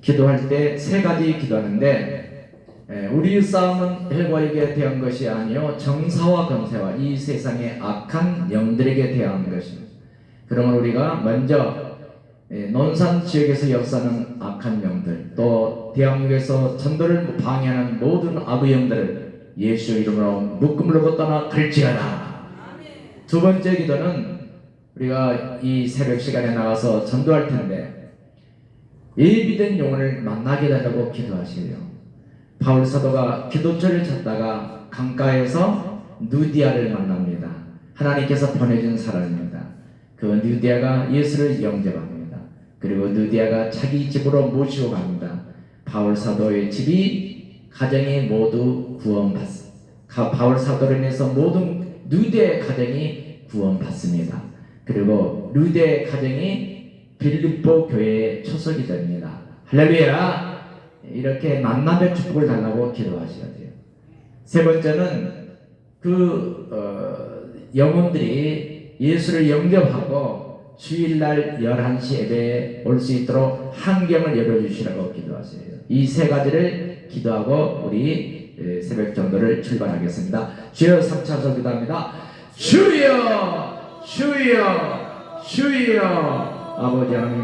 기도할 때 세 가지 기도하는데 에, 우리의 싸움은 헬과에게 대한 것이 아니요 정사와 권세와 이 세상의 악한 영들에게 대한 것입니다. 그러면 우리가 먼저 에, 논산 지역에서 역사하는 악한 영들 또 대한민국에서 전도를 방해하는 모든 악의 영들을 예수 이름으로 묶음으로 떠나 갈지어다. 두 번째 기도는 우리가 이 새벽 시간에 나가서 전도할 텐데 예비된 영혼을 만나게 달라고 기도하시래요. 바울 사도가 기도처를 찾다가 강가에서 누디아를 만납니다. 하나님께서 보내준 사람입니다. 그 누디아가 예수를 영접합니다. 그리고 누디아가 자기 집으로 모시고 갑니다. 바울 사도의 집이 가정이 모두 구원받습니다. 바울 사도로 인해서 모든 누디아의 가정이 구원받습니다. 그리고 누디아의 가정이 빌립보 교회의 초석이 됩니다. 할렐루야! 이렇게 만남의 축복을 달라고 기도하셔야 돼요. 세 번째는 그 어, 영혼들이 예수를 영접하고 주일날 11시 예배에 올 수 있도록 환경을 열어주시라고 기도하세요. 이 세 가지를 기도하고 우리 에, 새벽 정도를 출발하겠습니다. 주여 3차서 기도합니다. 주여! 주여! 주여! 아버지 하나님